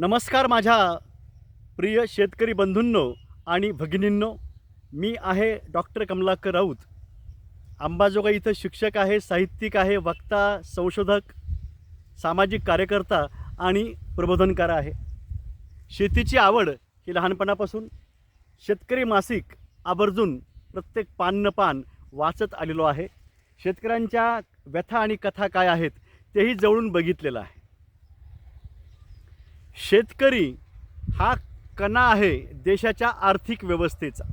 नमस्कार माझ्या प्रिय शेतकरी बंधूंनो आणि भगिनींनो मी आहे डॉक्टर कमलाकर राऊत. अंबाजोगाई इथं शिक्षक आहे साहित्यिक आहे वक्ता संशोधक सामाजिक कार्यकर्ता आणि प्रबोधनकार आहे. शेतीची आवड ही लहानपणापासून शेतकरी मासिक आवर्जून प्रत्येक पान पान वाचत आलेलो आहे. शेतकऱ्यांच्या व्यथा आणि कथा काय आहेत तेही जवळून बघितलेलं आहे. शेतकरी हा कणा आहे देशाच्या आर्थिक व्यवस्थेचा.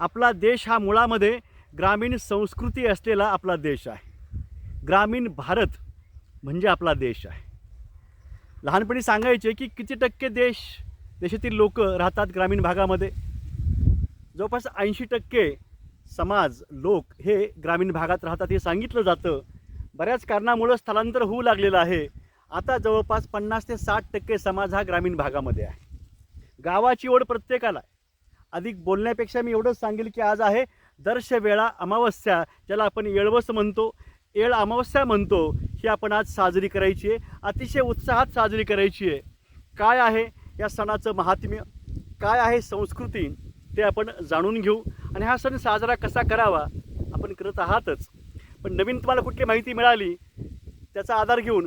आपला देश हा मुळामध्ये ग्रामीण संस्कृती असलेला आपला देश आहे. ग्रामीण भारत म्हणजे आपला देश आहे. लहानपणी सांगायचे की किती टक्के देश देशातील लोक राहतात ग्रामीण भागामध्ये? जवळपास ऐंशी टक्के समाज लोक हे ग्रामीण भागात राहतात हे सांगितलं जातं. बऱ्याच कारणामुळं स्थलांतर होऊ लागलेलं आहे. आता जवळपास पन्नास ते साठ टक्के समाज हा ग्रामीण भागामध्ये आहे. गावाची ओढ प्रत्येकाला अधिक बोलण्यापेक्षा मी एवढंच सांगेल की आज आहे दर्शवेळा अमावस्या ज्याला आपण येळवस म्हणतो. येळ अमावस्या म्हणतो ही आपण आज साजरी करायची आहे. अतिशय उत्साहात साजरी करायची आहे. काय आहे या सणाचं महात्म्य? काय आहे संस्कृती? ते आपण जाणून घेऊ. आणि हा सण साजरा कसा करावा? आपण करत आहातच. पण नवीन तुम्हाला कुठली माहिती मिळाली त्याचा आधार घेऊन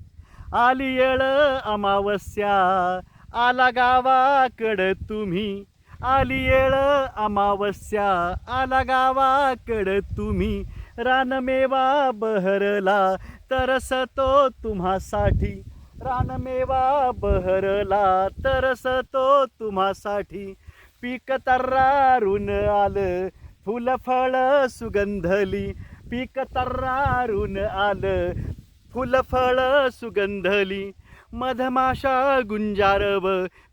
आली येळ अमावस्या. आला गावाकड तुम्ही. आली येळ अमावस्या. आला गावाकड तुम्ही. रानमेवा बहरला तरसतो तुम्हासाठी. रानमेवा बहरला तरसतो तुम्हासाठी. पीक तर्रारून आलं फुलफळ सुगंधली. पीक तर्रारून आलं फुलफळ सुगंधली मधमाशा गुंजारव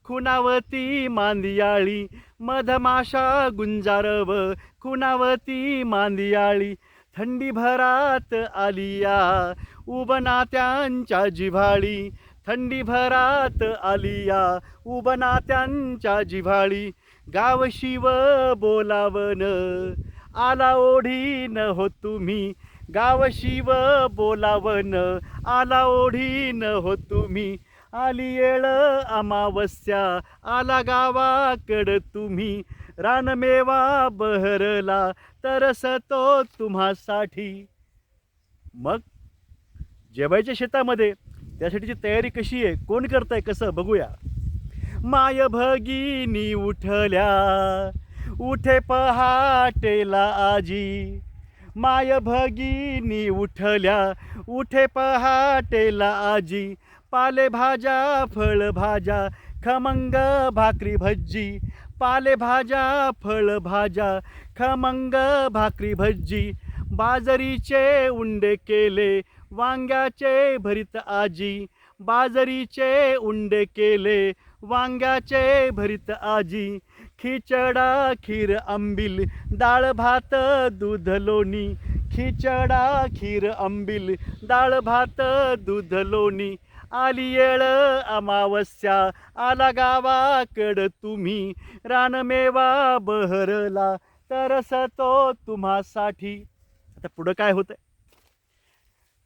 खुणावती मांदियाळी मधमाशा गुंजारव खुणावती मांदियाळी थंडी भरात आलिया उबनात्यांच्या जिव्हाळी थंडी भरात आलिया उबनात्यांच्या जिव्हाळी गाव शिव बोलावन आला ओढी न हो तुम्ही गाव शिव बोलावन आला ओढीन हो तुम्ही. आली येळ अमावस्या आला गावाकड तुम्ही. रानमेवा बहरला तरसतो तुम्हासाठी. मग जेवायच्या शेतामध्ये त्यासाठीची तयारी कशी आहे? कोण करताय कसं? बघूया. माय भगिनी उठल्या. उठे पहाटेला आजी. माय भगिनी उठल्या उठे पहाटेला आजी. पालेभाज्या फळभाज्या खमंग भाकरी भज्जी. पालेभाज्या फळभाज्या खमंग भाकरी भज्जी. बाजरीचे उंडे केले वांग्याचे भरीत आजी. बाजरीचे उंडे केले वांग्याचे भरीत आजी. खिचडा खीर आंबील डाळ भात दूध लोणी. खिचडा खीर आंबील डाळ भात दूध लोणी. आली येळ अमावस्या आला गावाकड तुम्ही. रानमेवा बहरला तरसतो तुम्हासाठी. आता पुढं काय होतंय?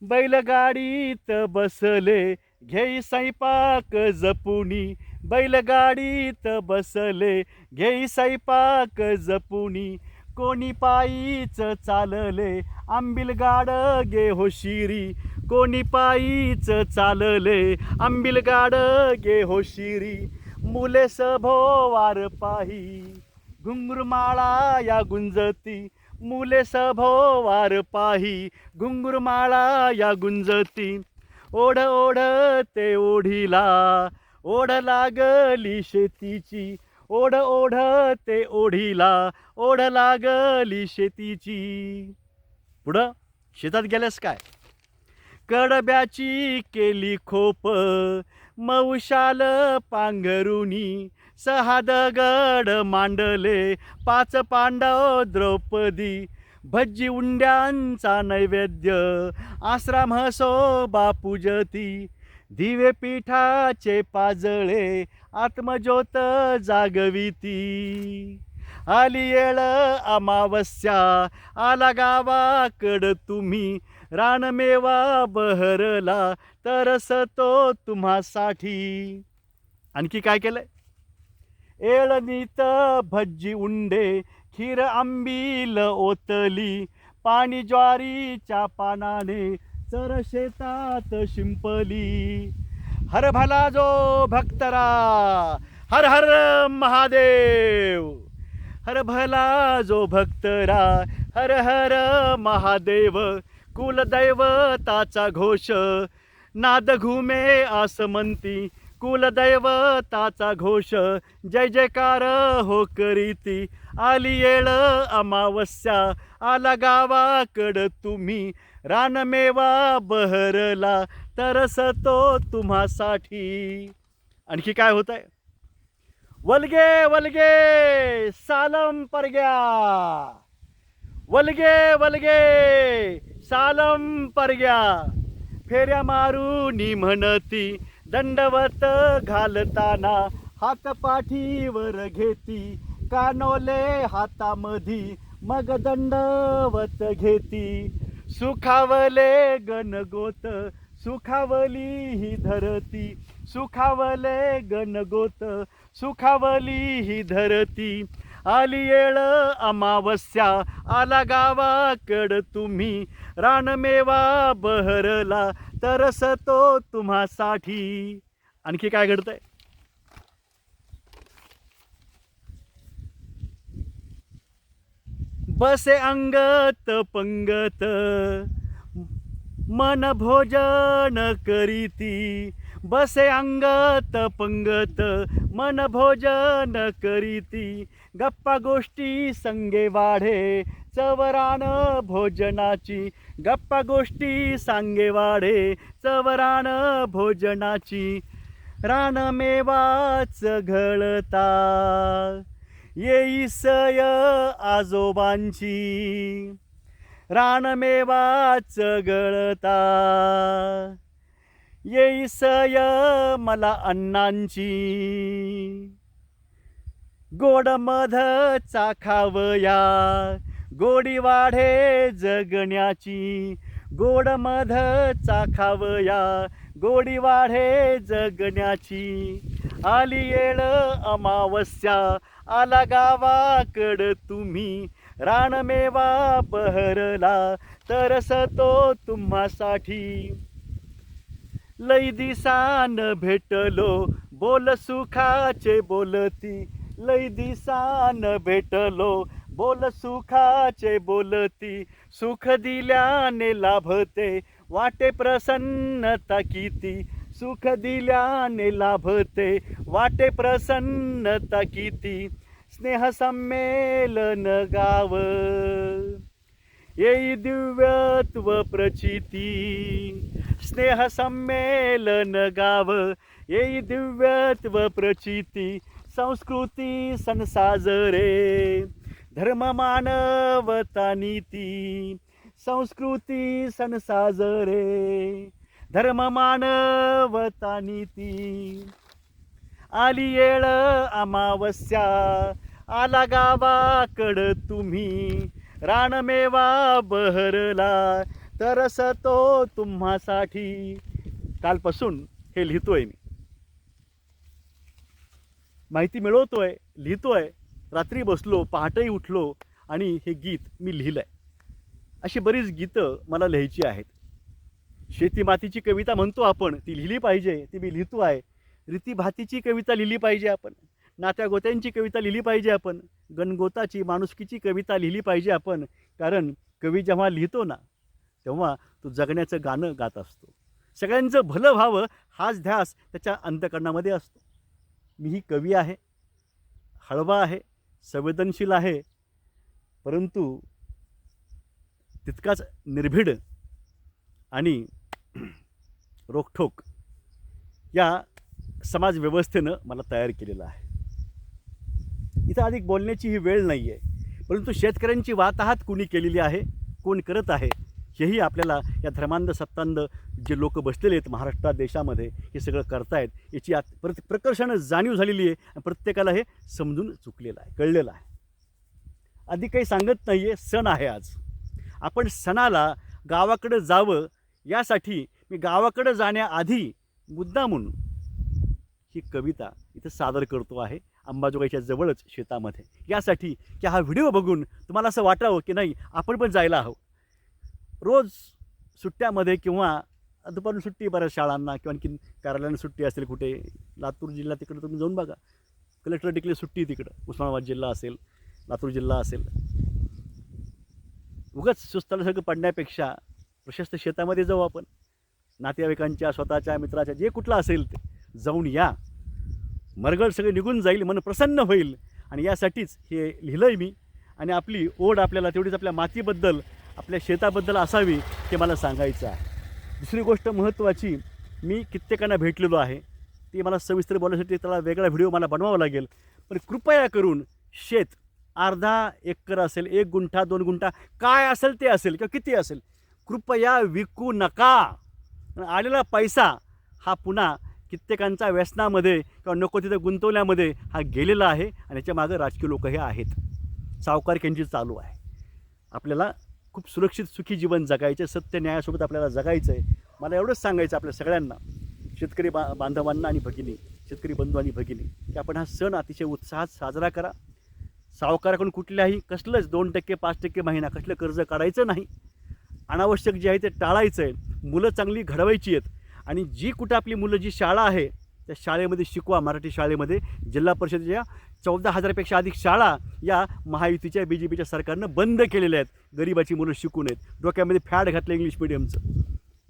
बैलगाडीत बसले घेई स्वयंपाक जपुनी. बैलगाडीत बसले घेई सैपाक जपुनी. कोणी पायीच चालले आंबिल गाड गे होशिरी. कोणी पायीच चालले आंबिल गाड गे होशिरी. मुले सभोवार पाही घुंगुरमाळा या गुंजती. मुले सभोवार पाही घुंगुरमाळा या गुंजती. ओढ ओढ ते ओढीला ओढ लागली शेतीची. ओढ ओढ ते ओढीला. ओढ लागली शेतीची. पुढं? शेतात गेल्यास काय? कडब्याची केली खोप मौशाल पांघरुणी. सहा दगड मांडले पाच पांडव द्रौपदी. भज्जी उंड्यांचा नैवेद्य आश्रम हसो बापूजती दिवे पीठाचे पाजळे आत्मज्योत जागविती. आली येळ अमावस्या आला गावाकड तुम्ही. रानमेवा बहरला तरसतो तुम्हासाठी. आणखी काय केलंय? एळनीत भज्जी उंडे खीर आंबील ओतली. पाणी ज्वारीच्या पानाने चर शेतात शिंपली. हर भला जो भक्तरा हर हर महादेव. हर भला जो भक्तरा हर हर महादेव. कुलदैवताचा घोष नाद घुमे आसमंती. कुलदैवताचा घोष जय जयकार हो करीती. आली येळ अमावस्या आला गावाकड तुम्ही. रानमेवा बहरला तरसतो तुम्हासाठी. आणखी काय होत आहे वलगे वलगे सालम परग्या. वलगे वलगे सालम परग्या. फेऱ्या मारूनी म्हणती दंडवत घालताना हात पाठीवर घेती. कानोले हातामधी मग दंडवत घेती. सुखावले गणगोत सुखावली ही धरती. सुखावले गणगोत सुखावली ही धरती. आली येळ अमावस्या आला गावाकड तुम्ही. रानमेवा बहरला तरसतो तुम्हासाठी. आणखी काय घडतंय? बसे अंगत पंगत. मन भोजन करीती. बसे अंगत पंगत. मन भोजन करीती. गप्पा गोष्टी संगे वाढे. चवरान भोजनाची. गप्पा गोष्टी सांगे वाढे. चवरान भोजनाची. रानमेवाच घळता. येईसय आजोबांची. रानमेवाच गळता. येईसय मला अण्णांची. गोड मध चाखावया गोडी वाढे जगण्याची. गोड मध चाखावया गोडी वाढे जगण्याची. आली येळ अमावस्या. आला गावाकड तुम्ही. रानमेवा बहरला तरसतो तुम्हासाठी. लई दिसान भेटलो बोल सुखाचे बोलती. लई दिसान भेटलो बोल सुखाचे बोलती. सुख दिल्याने लाभते वाटे प्रसन्नता किती. सुख दिल्याने लाभते वाटे प्रसन्नता किती? स्नेह संमेलन गाव. येई दिव्यत्व प्रचिती स्नेह संमेलन गाव. येई दिव्यत्व प्रचिती संस्कृती सण साजरे धर्म मानवता नीती संस्कृती सण साजरे धर्म मानवता नीती आली येळ अमावस्या आला गावाकड तुम्ही. रानमेवा बहरला तरसतो तुम्हासाठी. कालपासून हे लिहितोय मी. माहिती मिळवतोय लिहितोय. रात्री बसलो पहाटेही उठलो आणि हे गीत मी लिहिलंय. अशी बरीच गीतं मला लिहायची आहेत. शेती मातीची कविता म्हणतो आपण ती लिहिली पाहिजे ती मी लिहितो आहे. रीतीभातीची कविता लिहिली पाहिजे आपण नात्या गोत्यांची कविता लिहिली पाहिजे आपण गणगोताची माणुसकीची कविता लिहिली पाहिजे आपण. कारण कवी जेव्हा लिहितो ना तेव्हा तो जगण्याचं गाणं गात असतो. सगळ्यांचं भलं व्हावं हाच ध्यास त्याच्या अंतकरणामध्ये असतो. मी ही कवी आहे हळवा आहे संवेदनशील आहे परंतु तितकाच निर्भीड आणि रोखठोक या समाज व्यवस्थेनं मला तयार केलेलं आहे. इथं अधिक बोलण्याची ही वेळ नाही आहे परंतु शेतकऱ्यांची वाताहात कुणी केलेली आहे कोण करत आहे हेही आपल्याला या धर्मांध सत्तांध जे लोक बसलेले आहेत महाराष्ट्रात देशामध्ये हे सगळं करतायत याची आत प्रत प्रकर्षानं जाणीव झालेली आहे आणि प्रत्येकाला हे समजून चुकलेलं आहे कळलेलं आहे. अधिक काही सांगत नाही आहे सण आहे आज. आपण सणाला गावाकडं जावं यासाठी मी गावाकडं जाण्याआधी मुद्दा म्हणून ही कविता इथं सादर करतो आहे अंबाजोगाईच्या जवळच शेतामध्ये. यासाठी की हा व्हिडिओ बघून तुम्हाला असं वाटावं की नाही आपण पण जायला हवं. रोज सुट्ट्यामध्ये किंवा दुपारून सुट्टी बऱ्याच शाळांना किंवा आणखी कार्यालयानं सुट्टी असेल कुठे लातूर जिल्हा तिकडं तुम्ही जाऊन बघा. कलेक्टर डिक्लेअर सुट्टी तिकडं. उस्मानाबाद जिल्हा असेल लातूर जिल्हा असेल. उगाच सुस्ताला सगळं पडण्यापेक्षा प्रशस्त शेतामध्ये जाऊ आपण. नातेवाईकांच्या स्वतःच्या मित्राच्या जे कुठलं असेल ते जाऊन या. मरगळ सगळे निघून जाईल मन प्रसन्न होईल. आणि यासाठीच हे लिहिलं आहे मी. आणि आपली ओढ आपल्याला तेवढीच आपल्या मातीबद्दल आपल्या शेताबद्दल असावी ते मला सांगायचं आहे. दुसरी गोष्ट महत्त्वाची मी कित्येकांना भेटलेलो आहे. ती मला सविस्तर बोलण्यासाठी त्याला वेगळा व्हिडिओ मला बनवावा लागेल. पण कृपया करून शेत अर्धा एकर असेल एक गुंठा दोन गुंठा काय असेल ते असेल किंवा किती असेल कृपया विकू नका. आलेला पैसा हा पुन्हा कित्येकांचा व्यसनामध्ये किंवा नको तिथं गुंतवल्यामध्ये हा गेलेला आहे आणि याच्या मागं राजकीय लोक हे आहेत सावकारक्यांची चालू आहे. आपल्याला खूप सुरक्षित सुखी जीवन जगायचं सत्य न्यायासोबत आपल्याला जगायचं आहे मला एवढंच सांगायचं आपल्या सगळ्यांना शेतकरी बा बांधवांना आणि भगिनी शेतकरी बंधू आणि भगिनी की आपण हा सण अतिशय उत्साहात साजरा करा. सावकाराकडून कुठल्याही कसलंच दोन टक्के पाच टक्के महिना कसलं कर्ज काढायचं नाही. अनावश्यक जे आहे ते टाळायचं आहे मुलं चांगली घडवायची आहेत. आणि जी कुठं आपली मुलं जी शाळा आहे त्या शाळेमध्ये शिकवा मराठी शाळेमध्ये. जिल्हा परिषदेच्या चौदा हजारपेक्षा अधिक शाळा या महायुतीच्या बी जे पीच्या सरकारनं बंद केलेल्या आहेत. गरिबाची मुलं शिकू नयेत डोक्यामध्ये फॅड घातलं इंग्लिश मिडियमचं.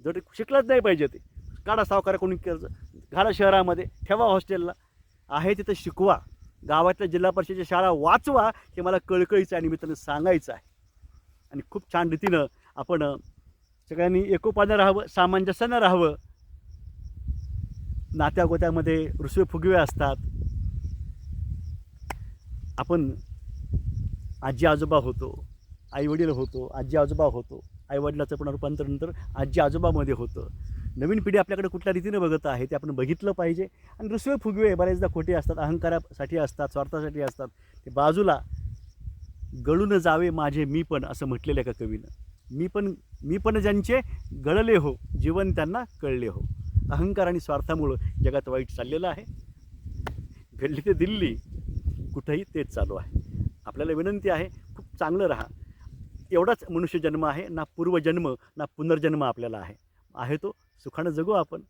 जर शिकलंच नाही पाहिजे ते. काढा सावकारा कोणी कर्ज घाला शहरामध्ये. ठेवा हॉस्टेलला. आहे तिथं शिकवा. गावातल्या जिल्हा परिषदेच्या शाळा वाचवा हे मला कळकळीचं आहे निमित्तानं सांगायचं आहे. आणि खूप छान रीतीनं आपण सगळ्यांनी एकोपानं राहावं सामंजस्यानं राहावं. नात्या गोत्यामध्ये रुसवे फुगवे असतात. आपण आजी आजोबा होतो आईवडील होतो आजी आजोबा होतो आईवडिलाचं पण रूपांतर नंतर आजी आजोबामध्ये होतं. नवीन पिढी आपल्याकडे कुठल्या रीतीने बघत आहे ते आपण बघितलं पाहिजे. आणि रुसवे फुगवे बऱ्याचदा खोटे असतात अहंकारासाठी असतात स्वार्थासाठी असतात. ते बाजूला गळून जावे माझे मी पण असं म्हटलेलं आहे का कवीनं. मी पण मी पण ज्यांचे गळले हो जीवन त्यांना कळले हो. अहंकार आणि स्वार्थामुळं जगात वाईट चाललेलं आहे. घडली ते दिल्ली कुठंही तेच चालू आहे. आपल्याला विनंती आहे खूप चांगलं राहा. एवढाच मनुष्य जन्म आहे ना पूर्वजन्म ना पुनर्जन्म आपल्याला आहे. आहे तो सुखानं जगू आपण.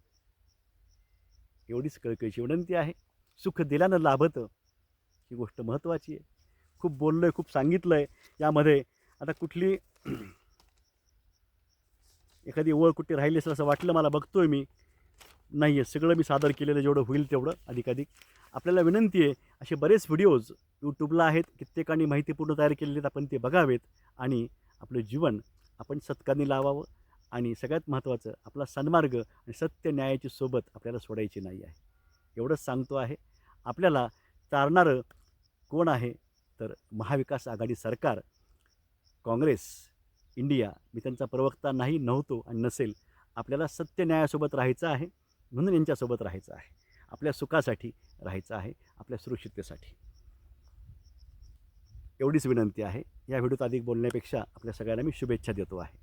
एवढीच कळकळीची विनंती आहे. सुख दिल्यानं लाभतं. ही गोष्ट महत्त्वाची आहे. खूप बोललो आहे खूप सांगितलं आहे यामध्ये आता कुठली एखादी ओळ कुठे राहिली असेल असं वाटलं मला बघतोय मी. नाही आहे सगळं मी सादर केलेलं जेवढं होईल तेवढं अधिकाधिक. आपल्याला विनंती आहे असे बरेच व्हिडिओज यूट्यूबला आहेत. कित्येकांनी माहितीपूर्ण तयार केलेले आहेत आपण ते बघावेत. आणि आपलं जीवन आपण सत्काराने लावावं. आणि सगळ्यात महत्त्वाचं आपला सन्मार्ग आणि सत्य न्यायाची सोबत आपल्याला सोडायची नाही आहे. एवढंच सांगतो आहे. आपल्याला तारणारं कोण आहे? तर महाविकास आघाडी सरकार. काँग्रेस. इंडिया मी त्यांचा प्रवक्ता नाही नव्हतो आणि नसेल आपल्याला सत्य न्यायासोबत राहायचं आहे म्हणून यांच्यासोबत राहायचं आहे. आपल्या सुखासाठी राहायचं आहे आपल्या सुरक्षिततेसाठी. एवढीच विनंती आहे. या व्हिडिओत अधिक बोलण्यापेक्षा आपल्या सगळ्यांना मी शुभेच्छा देतो आहे.